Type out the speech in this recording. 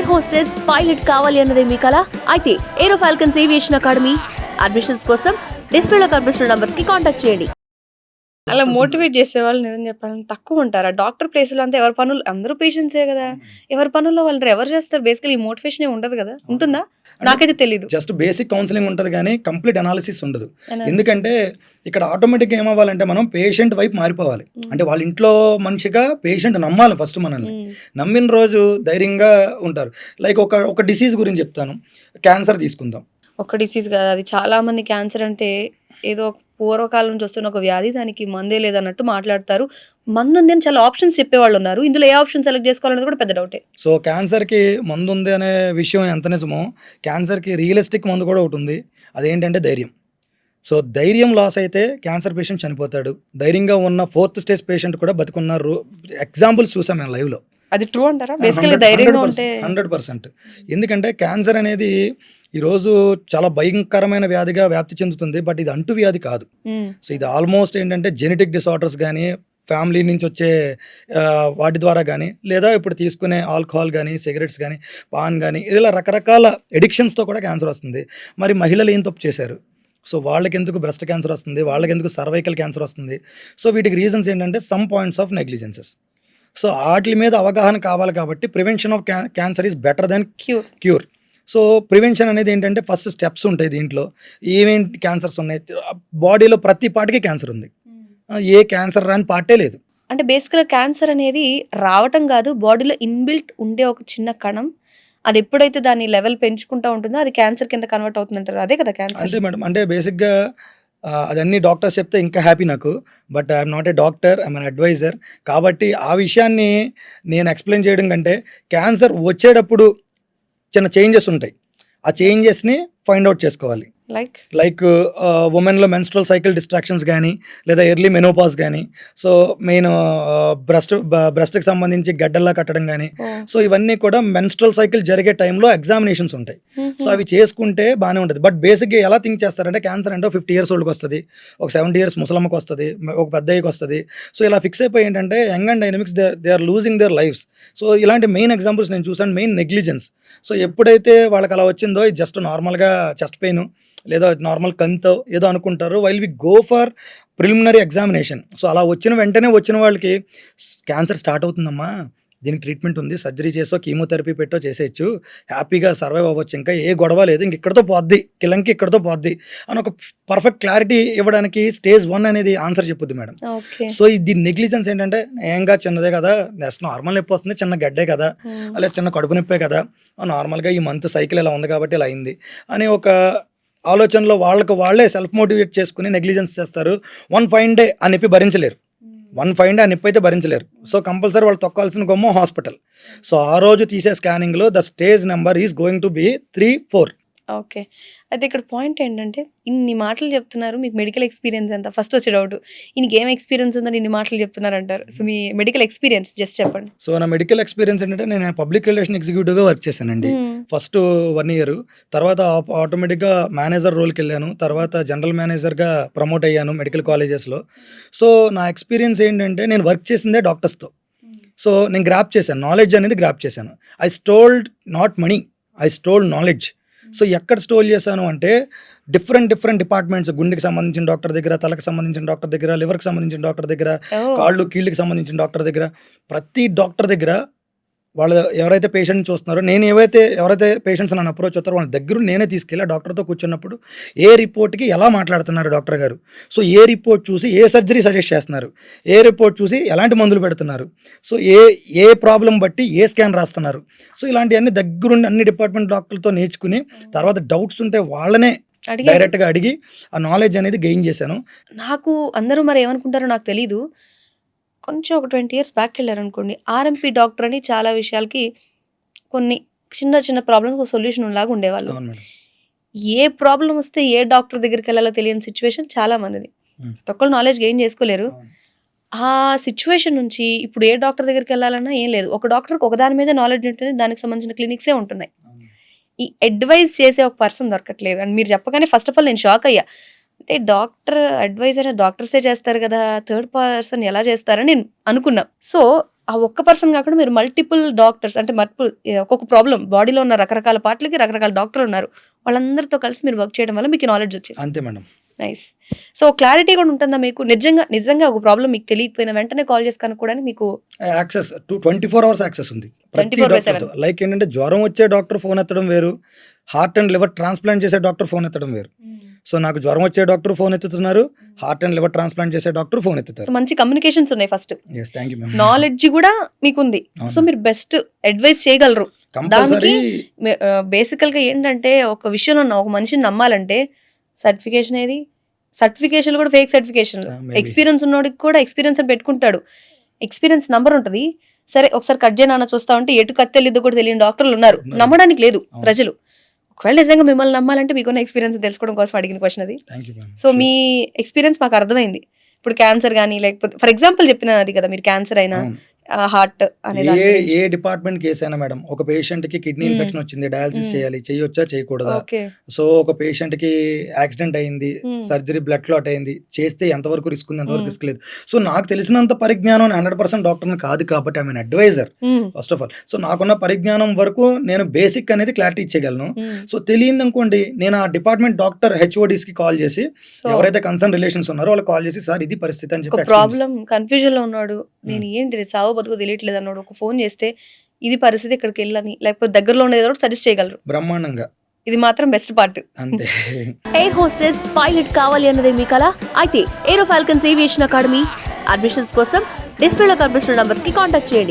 Air hostess pilot కావాలి అన్నదే మీ కల? అయితే aero falcons aviation academy admissions కోసం డిస్ప్లేలో కనిపిస్తున్న నంబర్కి కాంటాక్ట్ చేయండి. అలా మోటివేట్ చేసే వాళ్ళు నిజం చెప్పాలని తక్కువ ఉంటారా. డాక్టర్ ప్లేస్లో అంతా ఎవరి పనులు అందరూ పేషెంట్సే కదా. ఎవరి పనుల్లో వాళ్ళు ఎవరు చేస్తారు? బేసికలీ ఈ మోటివేషన్ ఉండదు కదా. ఉంటుందా? నాకైతే తెలీదు. జస్ట్ బేసిక్ కౌన్సిలింగ్ ఉంటుంది కానీ కంప్లీట్ అనాలిసిస్ ఉండదు. ఎందుకంటే ఇక్కడ ఆటోమేటిక్గా ఏమవ్వాలంటే మనం పేషెంట్ వైపు మారిపోవాలి. Mm. అంటే వాళ్ళ ఇంట్లో మనిషిగా పేషెంట్ నమ్మాలి ఫస్ట్ మనల్ని. మ్మ్. నమ్మిన రోజు ధైర్యంగా ఉంటారు. లైక్ ఒక ఒక డిసీజ్ గురించి చెప్తాను. క్యాన్సర్ తీసుకుందాం. ఒక డిసీజ్ కదా. అది చాలా మంది క్యాన్సర్ అంటే ఏదో పూర్వకాలం నుంచి వస్తున్న ఒక వ్యాధి దానికి మందే లేదన్నట్టు మాట్లాడతారు. మందు ఉంది అని చాలా ఆప్షన్స్ చెప్పేవాళ్ళు ఉన్నారు ఇందులో ఏ ఆప్షన్ సెలెక్ట్ చేసుకోవాలనేది కూడా పెద్ద డౌటే సో క్యాన్సర్కి మందు ఉంది అనే విషయం ఎంత నిజమో క్యాన్సర్కి రియలిస్టిక్ మందు కూడా ఒకటి ఉంది. అదేంటంటే ధైర్యం. సో ధైర్యం లాస్ అయితే క్యాన్సర్ పేషెంట్ చనిపోతాడు. ధైర్యంగా ఉన్న ఫోర్త్ స్టేజ్ పేషెంట్ కూడా బతుకున్నారు. ఎగ్జాంపుల్స్ చూసాం మేము లైవ్లో అది ట్రూ అంటారా? బేసికలీ ధైర్యంగా ఉంటే హండ్రెడ్ పర్సెంట్ ఎందుకంటే క్యాన్సర్ అనేది ఈరోజు చాలా భయంకరమైన వ్యాధిగా వ్యాప్తి చెందుతుంది బట్ ఇది అంటు వ్యాధి కాదు. సో ఇది ఆల్మోస్ట్ ఏంటంటే జెనెటిక్ డిసార్డర్స్ కానీ ఫ్యామిలీ నుంచి వచ్చే వాటి ద్వారా కానీ లేదా ఇప్పుడు తీసుకునే ఆల్కహాల్ కానీ సిగరెట్స్ కానీ పాన్ కానీ ఇలా రకరకాల ఎడిక్షన్స్తో కూడా క్యాన్సర్ వస్తుంది. మరి మహిళలు ఏం తప్పు చేశారు? సో వాళ్ళకి ఎందుకు బ్రెస్ట్ క్యాన్సర్ వస్తుంది? వాళ్ళకి ఎందుకు సర్వైకల్ క్యాన్సర్ వస్తుంది? సో వీటికి రీజన్స్ ఏంటంటే some points of negligences so వాటి మీద అవగాహన కావాలి కాబట్టి prevention of cancer is better than cure cure so prevention అనేది ఏంటంటే ఫస్ట్ స్టెప్స్ ఉంటాయి దీంట్లో. ఏమేంటి క్యాన్సర్స్ ఉన్నాయి? బాడీలో ప్రతి పార్ట్కి క్యాన్సర్ ఉంది. ఆ, ఏ క్యాన్సర్ రాని పార్టే లేదు. అంటే బేసిక్గా క్యాన్సర్ అనేది రావటం కాదు బాడీలో ఇన్బిల్ట్ ఉండే ఒక చిన్న కణం. అది ఎప్పుడైతే దాని లెవెల్ పెంచుకుంటా ఉంటుందో అది క్యాన్సర్ కింద కన్వర్ట్ అవుతుందంటారు. అదే కదా క్యాన్సర్. అంతే మేడం అంటే బేసిక్గా అదన్నీ డాక్టర్స్ చెప్తే ఇంకా హ్యాపీ నాకు. But I'm not a doctor I'm an adviser. కాబట్టి ఆ విషయాన్ని నేను ఎక్స్ప్లెయిన్ చేయడం కంటే క్యాన్సర్ వచ్చేటప్పుడు చిన్న చేంజెస్ ఉంటాయి. ఆ చేంజెస్ని ఫైండ్ అవుట్ చేసుకోవాలి. లైక్ లైక్ ఉమెన్లో మెన్స్ట్రల్ సైకిల్ డిస్ట్రాక్షన్స్ కానీ లేదా ఎర్లీ మెనోపాస్ కానీ సో మెయిన్ బ్రెస్ట్ బ్రెస్ట్కి సంబంధించి గడ్డల్లా కట్టడం కానీ సో ఇవన్నీ కూడా మెన్స్ట్రల్ సైకిల్ జరిగే టైంలో ఎగ్జామినేషన్స్ ఉంటాయి. సో అవి చేసుకుంటే బాగానే ఉంటుంది. బట్ బేసిక్గా ఎలా థింక్ చేస్తారంటే క్యాన్సర్ అంటే ఫిఫ్టీ ఇయర్స్ ఓల్డ్కి వస్తుంది ఒక సెవెంటీ ఇయర్స్ ముసలమ్మకి వస్తుంది ఒక పెద్దయ్యకి వస్తుంది. సో ఇలా ఫిక్స్ అయిపోయి ఏంటంటే young and dynamics they they are losing their lives so ఇలాంటి మెయిన్ ఎగ్జాంపుల్స్ నేను చూసాను మెయిన్ నెగ్లిజెన్స్ సో ఎప్పుడైతే వాళ్ళకి అలా వచ్చిందో జస్ట్ నార్మల్గా చెస్ట్ పెయిన్ లేదా నార్మల్ కంతో ఏదో అనుకుంటారు while we go for preliminary examination so అలా వచ్చిన వెంటనే వచ్చిన వాళ్ళకి క్యాన్సర్ స్టార్ట్ అవుతుందమ్మా. దీనికి ట్రీట్మెంట్ ఉంది. సర్జరీ చేసో కీమోథెరపీ పెట్టో చేసేయచ్చు. హ్యాపీగా సర్వైవ్ అవ్వచ్చు. ఇంకా ఏ గొడవ లేదు. ఇంక ఇక్కడతో పోద్ది. కిలంకి ఇక్కడతో పోద్ది. అని ఒక పర్ఫెక్ట్ క్లారిటీ ఇవ్వడానికి స్టేజ్ వన్ అనేది ఆన్సర్ చెప్పుద్ది మేడం. సో ఇది నెగ్లిజెన్స్ ఏంటంటే ఏంగా చిన్నదే కదా. నెక్స్ట్ నార్మల్ నొప్పి వస్తుంది. చిన్న గడ్డే కదా. అలా చిన్న కడుపు నొప్పే కదా. నార్మల్గా ఈ మంత్ సైకిల్ ఇలా ఉంది కాబట్టి ఇలా అయింది. అని ఒక ఆలోచనలో వాళ్ళకు వాళ్ళే సెల్ఫ్ మోటివేట్ చేసుకుని నెగ్లిజెన్స్ చేస్తారు. వన్ ఫైన్ డే ఆ నొప్పి భరించలేరు. వన్ ఫైన్ డే ఆ నొప్పి అయితే భరించలేరు. సో కంపల్సరీ వాళ్ళు తొక్కాల్సిన గొమ్మ హాస్పిటల్ సో ఆ రోజు తీసే స్కానింగ్లో the stage number is going to be three four okay. అయితే ఇక్కడ పాయింట్ ఏంటంటే ఇన్ని మాటలు చెప్తున్నారు మీకు మెడికల్ ఎక్స్పీరియన్స్ ఎంత? ఫస్ట్ వచ్చే డౌట్ ఈయనకి ఏం ఎక్స్పీరియన్స్ ఉందని ఇన్ని మాటలు చెప్తున్నారు అంటారు సో మీ మెడికల్ ఎక్స్పీరియన్స్ జస్ట్ చెప్పండి. సో నా మెడికల్ ఎక్స్పీరియన్స్ ఏంటంటే నేను పబ్లిక్ రిలేషన్ ఎగ్జిక్యూటివ్గా వర్క్ చేశానండి. ఫస్ట్ వన్ ఇయర్ తర్వాత ఆటోమేటిక్గా మేనేజర్ రోల్కి వెళ్ళాను. తర్వాత జనరల్ మేనేజర్గా ప్రమోట్ అయ్యాను మెడికల్ కాలేజెస్లో సో నా ఎక్స్పీరియన్స్ ఏంటంటే నేను వర్క్ చేసిందే డాక్టర్స్తో సో నేను గ్రాప్ చేశాను. నాలెడ్జ్ అనేది గ్రాప్ చేశాను. I stoled not money I stole knowledge so ఎక్కడ స్టోల్ చేశాను అంటే డిఫరెంట్ డిఫరెంట్ డిపార్ట్మెంట్స్ గుండెకి సంబంధించిన డాక్టర్ దగ్గర తలకు సంబంధించిన డాక్టర్ దగ్గర లివర్కి సంబంధించిన డాక్టర్ దగ్గర కాళ్ళు కీళ్ళకి సంబంధించిన డాక్టర్ దగ్గర. ప్రతి డాక్టర్ దగ్గర వాళ్ళ ఎవరైతే పేషెంట్ చూస్తున్నారో నేను ఏవైతే ఎవరైతే పేషెంట్స్ నన్ను అప్రోచ్ అవుతారో వాళ్ళ దగ్గర నేనే తీసుకెళ్ళి డాక్టర్తో కూర్చున్నప్పుడు ఏ రిపోర్ట్కి ఎలా మాట్లాడుతున్నారు డాక్టర్ గారు? సో ఏ రిపోర్ట్ చూసి ఏ సర్జరీ సజెస్ట్ చేస్తున్నారు? ఏ రిపోర్ట్ చూసి ఎలాంటి మందులు పెడుతున్నారు? సో ఏ ఏ ప్రాబ్లం బట్టి ఏ స్కాన్ రాస్తున్నారు? సో ఇలాంటివన్నీ దగ్గరుండి అన్ని డిపార్ట్మెంట్ డాక్టర్లతో నేర్చుకుని తర్వాత డౌట్స్ ఉంటే వాళ్ళనే డైరెక్ట్గా అడిగి ఆ నాలెడ్జ్ అనేది గెయిన్ చేశాను. నాకు అందరూ మరి ఏమనుకుంటారో నాకు తెలీదు. కొంచెం ఒక ట్వంటీ ఇయర్స్ బ్యాక్ వెళ్ళారనుకోండి ఆర్ఎంపీ డాక్టర్ అని చాలా విషయాలకి కొన్ని చిన్న చిన్న ప్రాబ్లమ్స్ ఒక సొల్యూషన్ లాగా ఉండేవాళ్ళు. ఏ ప్రాబ్లం వస్తే ఏ డాక్టర్ దగ్గరికి వెళ్ళాలో తెలియని సిచ్యువేషన్ చాలా మందిది. ఒక్కళ్ళు నాలెడ్జ్ గెయిన్ చేసుకోలేరు. ఆ సిచ్యువేషన్ నుంచి ఇప్పుడు ఏ డాక్టర్ దగ్గరికి వెళ్ళాలన్నా ఏం లేదు. ఒక డాక్టర్కి ఒక దాని మీద నాలెడ్జ్ ఉంటుంది దానికి సంబంధించిన క్లినిక్సే ఉంటున్నాయి. ఈ అడ్వైజ్ చేసే ఒక పర్సన్ దొరకట్లేదు. అండ్ మీరు చెప్పగానే ఫస్ట్ ఆఫ్ ఆల్ నేను షాక్ అయ్యా. అంటే డాక్టర్ అడ్వైజ్ అనే డాక్టర్సే చేస్తారు కదా థర్డ్ పర్సన్ ఎలా చేస్తారని నేను అనుకున్నా. సో ఆ ఒక్క పర్సన్ కాకుండా మీరు మల్టిపుల్ డాక్టర్స్ అంటే మల్టిపుల్ ఒక్కొక్క ప్రాబ్లం బాడీలో ఉన్న రకరకాల పార్ట్లకి రకరకాల డాక్టర్లు ఉన్నారు. వాళ్ళందరితో కలిసి మీరు వర్క్ చేయడం వల్ల మీకు నాలెడ్జ్ వచ్చింది. అంతే మేడం. నైస్. సో క్లారిటీ కూడా ఉంటుందా మీకు? నిజంగా నిజంగా ఒక ప్రాబ్లం మీకు తెలియకపోయినా వెంటనే కాల్ చేసి కనుక్కోవడానికి మీకు access to twenty four hours access ఉంది. ప్రతి 24 by డాక్టర్ లైక్ ఏంటంటే జ్వరం వచ్చే డాక్టర్ ఫోన్ ఎత్తడం వేరు హార్ట్ అండ్ లివర్ ట్రాన్స్ప్లాంట్ చేసే డాక్టర్ ఫోన్ ఎత్తడం వేరు. సో నాకు జ్వరం వచ్చే డాక్టర్ ఫోన్ ఎత్తుతున్నారు హార్ట్ అండ్ లివర్ ట్రాన్స్ప్లాంట్ చేసే డాక్టర్ ఫోన్ ఎత్తుతారు. మంచి కమ్యూనికేషన్స్ ఉన్నాయి first. Yes thank you knowledge కూడా మీకుంది. అవును. సో మీరు బెస్ట్ అడ్వైస్ చేయగలరు. బేసికల్గా ఏంటంటే ఒక విషయంలో ఉన్న ఒక మనిషిని నమ్మాలంటే సర్టిఫికేషన్ ఏది? సర్టిఫికేషన్ కూడా ఫేక్ సర్టిఫికేషన్ Ah. ఎక్స్పీరియన్స్ ఉన్నోడికి కూడా ఎక్స్పీరియన్స్ అని పెట్టుకుంటాడు. ఎక్స్పీరియన్స్ నంబర్ ఉంటుంది. సరే ఒకసారి కట్ చేయనా చూస్తా ఉంటే ఎటు కత్తి తెలియదు కూడా తెలియని డాక్టర్లు ఉన్నారు. నమ్మడానికి లేదు. ప్రజలు. ఒకవేళ నిజంగా మిమ్మల్ని నమ్మాలంటే మీకున్న ఎక్స్పీరియన్స్ తెలుసుకోవడం కోసం అడిగిన క్వశ్చన్ అది. సో మీ ఎక్స్పీరియన్స్ మాకు అర్థమైంది. ఇప్పుడు క్యాన్సర్ కానీ లేకపోతే ఫర్ ఎగ్జాంపుల్ చెప్పిన అది కదా మీరు క్యాన్సర్ అయినా హార్ట్ ఏ. ఏ డిపార్ట్మెంట్ కేసు అయినా మేడం ఒక పేషెంట్కి కిడ్నీ. ఇన్ఫెక్షన్ వచ్చింది డయాలసిస్. చేయాలి చేయొచ్చా చేయకూడదా సో ఒక పేషెంట్కి యాక్సిడెంట్ అయింది. సర్జరీ బ్లడ్ క్లాట్ అయింది చేస్తే ఎంతవరకు రిస్క్ ఉంది ఎంతవరకు. రిస్క్ లేదు సో నాకు తెలిసినంత పరిజ్ఞానం హండ్రెడ్ పర్సెంట్ డాక్టర్ కాదు కాబట్టి I mean adviser. First of all so నాకున్న పరిజ్ఞానం వరకు నేను బేసిక్ అనేది క్లారిటీ ఇచ్చేయగలను. సో తెలియదు అనుకోండి నేను ఆ డిపార్ట్మెంట్ డాక్టర్ హెచ్ఓడిస్కి కాల్ చేసి ఎవరైతే కన్సర్న్ రిలేషన్స్ ఉన్నారో వాళ్ళకి కాల్ చేసి సార్ ఇది పరిస్థితి అని చెప్పి ప్రాబ్లం కన్ఫ్యూజన్లో ఉన్నాడు నేను ఏంటి చావో బతుకు తెలియట్లేదు అన్నాడు. ఒక ఫోన్ చేస్తే ఇది పరిస్థితి ఇక్కడికి వెళ్ళని లేకపోతే దగ్గరలో ఉండేది కూడా సజెస్ట్ చేయగలరు. బ్రహ్మాండంగా. ఇది మాత్రం బెస్ట్ పార్ట్ అంతే. ఎయిర్ హోస్టెస్ పైలట్ కావాలి అన్నదే మీ కల. అయితే aero falcons aviation academy admissions కోసం డిస్ప్లేలో కనిపిస్తున్న నంబర్కి కాంటాక్ట్ చేయండి.